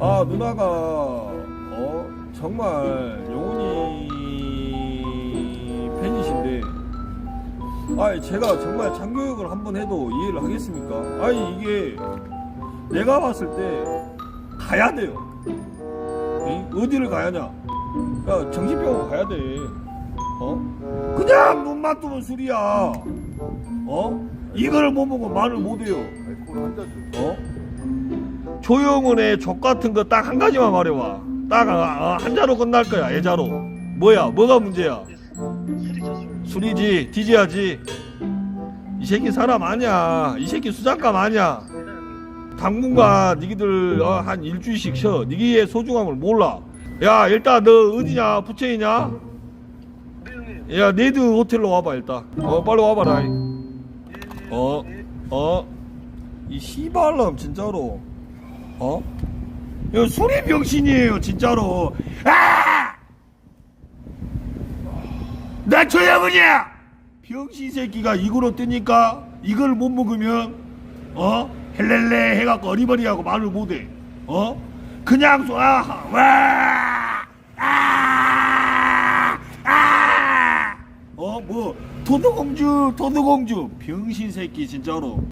아 누나가 어 정말 영훈이 팬이신데 아 제가 정말 참교육을 한번 해도 이해를 하겠습니까? 아니 이게 내가 봤을 때 가야 돼요. 이? 어디를 가야냐? 그러니까 정신병원 가야 돼. 어? 그냥 눈만 뜨면 술이야. 어? 이걸 못 먹으면 말을 못 해요. 어? 조영훈의 족 같은 거 딱 한 가지만 말해봐. 딱 아, 한자로 끝날 거야, 애자로. 뭐야, 뭐가 문제야? 술이지, 뒤져야지. 이 새끼 사람 아니야. 이 새끼 수장감 아니야. 당분간 니기들 어, 한 일주일씩 쉬어. 니기의 소중함을 몰라. 야, 일단 너 어디냐? 부채이냐? 야, 네드 호텔로 와봐, 일단. 어, 빨리 와봐라. 어, 어, 이 씨발놈 진짜로, 어? 이거 술이 병신이에요 진짜로. 아! 나 조영훈이야. 병신 새끼가 이거로 뜨니까 이걸 못 먹으면 어 헬렐레 해갖고 어리버리하고 말을 못해. 어? 그냥 쏘, 아, 와, 아, 아. 어, 뭐, 도도공주, 도도공주. 병신 새끼, 진짜로.